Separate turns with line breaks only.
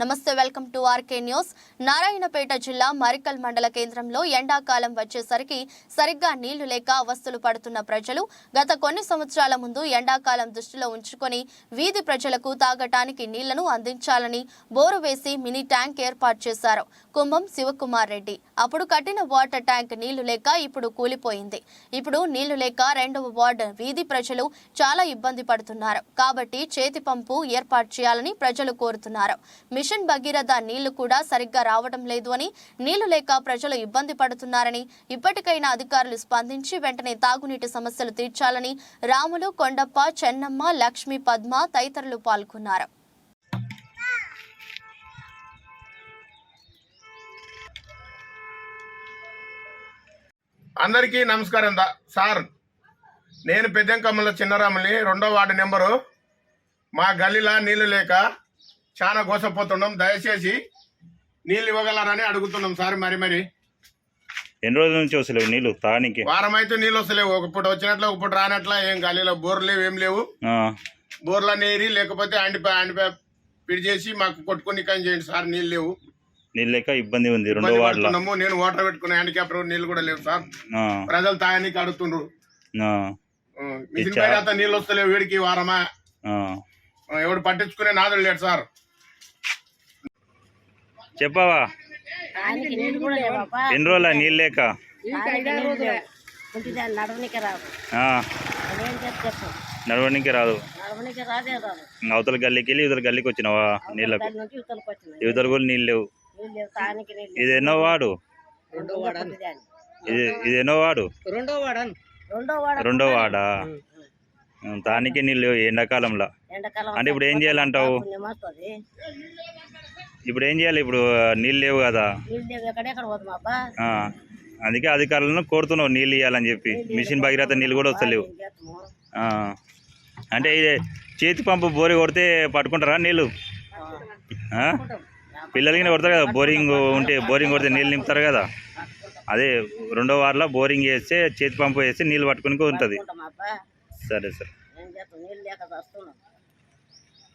నమస్తే welcome to RK news. Narayanpet జిల్లా మరికల్ మండల కేంద్రంలో ఎండాకాలం వచ్చేసరికి సరిగ్గా నీళ్ళు లేక అవస్థలు పడుతున్న ప్రజలు గత కొన్ని సంవత్సరాల ముందు ఎండాకాలం దృష్టిలో ఉంచుకొని వీధి ప్రజలకు తాగటానికి నీళ్ళను అందించాలని బోరు వేసి మినీ ట్యాంక్ ఏర్పాటు చేశారు. కుంభం శివకుమార్ రెడ్డి అప్పుడు కట్టిన వాటర్ ట్యాంక్ నీళ్ళు లేక ఇప్పుడు కూలిపోయింది. ఇప్పుడు నీళ్ళు లేక రెండవ వార్డు వీధి ప్రజలు చాలా ఇబ్బంది పడుతున్నారు. కాబట్టి చేతి పంపు ఏర్పాటు చేయాలని ప్రజలు కోరుతున్నారు. మిషన్ భగీరథ నీళ్ళు కూడా సరిగ్గా రావడం లేదు అని నీళ్ళు లేక ప్రజలు ఇబ్బంది పడుతున్నారని ఇప్పటికైనా అధికారులు స్పందించి వెంటనే తాగునీటి సమస్యలు తీర్చాలని రాములు కొండప్ప చెన్నమ్మ లక్ష్మి పద్మ తదితరులు పాల్గొన్నారు.
అందరికీ నమస్కారం దా సార్ నేను పెద్దంకమ్మల చిన్నరాముని రెండో వార్డు నెంబరు. మా గల్లీలా నీళ్ళు లేక చాలా గోసపోతున్నాం. దయచేసి నీళ్ళు ఇవ్వగలరని అడుగుతున్నాం సార్ మరి మరి.
ఎన్ని రోజుల నుంచి వస్తలేవు నీళ్ళు తాగనికి?
వారం అయితే నీళ్ళు వస్తలేవు. ఒక పూట వచ్చినట్లు ఒక పూట రానట్ల ఏం గల్లీలో బోర్లు లేవు ఏం లేవు. బోర్ల నీరి లేకపోతే అండిపై అండిపై పిడి చేసి మాకు కొట్టుకుని కానీ చేయండి సార్ నీళ్ళు లేవు.
నీళ్ళు లేక ఇబ్బంది ఉంది రెండో వార్డులో.
పడుతున్నాము. నేను వాటర్ పెట్టుకునే హ్యాండిక్యాప్ నీళ్ళు కూడా లేవు సార్.
ఆ,
ప్రజలు తాగనీకి అడుగుతుండ్రు.
ఆ,
మిషన్
ఇచ్చా-
పైన అంత నీళ్ళు వస్తలేవు వీడికి వారమా?
ఆ.
ఆ, ఎవడు పట్టించుకునే నాదుడు లేడు సార్.
చెప్పవా?
ఆయనకి నీళ్ళు కూడా
ఎన్ని రోజుల నీళ్ళు లేక?
ఆయనకి నీళ్ళు లేవు. ఇంటిదా నడవనికి రాదు
ఆ,
అదేం చేసి చెప్పు.
నడవడానికి రాదు.
నడవనికి రాదే రాదు.
అవతల గల్లీకి వెళ్ళి ఇవతల గల్లీకి వచ్చినావా నీళ్ళకు?
దాని నుంచి యువతలకు వచ్చినాయి.
ఇవతల కూడా నీళ్ళు లేవు. ఇది ఎన్నో వాడు?
రెండో వాడని.
ఇది ఇది ఎన్నో వాడు?
రెండో వాడ
రెండో వాడా? ఉం, తానికి నీళ్ళు లేవు ఎండాకాలంలో.
ఎండాకాలం
అంటే ఇప్పుడు ఏం చేయాలంటావు? ఇప్పుడు ఏం చేయాలి? ఇప్పుడు నీళ్ళు లేవు కదా. అందుకే అధికారులను కోరుతున్నావు నీళ్ళు ఇవ్వాలని చెప్పి. మిషన్ భగీరథ నీళ్ళు కూడా వస్తలేవు. అంటే ఇది చేతి పంపు బోరి కొడితే పట్టుకుంటారా నీళ్ళు? ఆ? పిల్లలకి కొడతారు కదా బోరింగ్ ఉంటే బోరింగ్ కొడితే నీళ్ళు నింపుతారు కదా. అదే రెండో వారిలో బోరింగ్ వేస్తే చేతి పంపు వేస్తే నీళ్ళు పట్టుకుని ఉంటుంది. సరే సరే.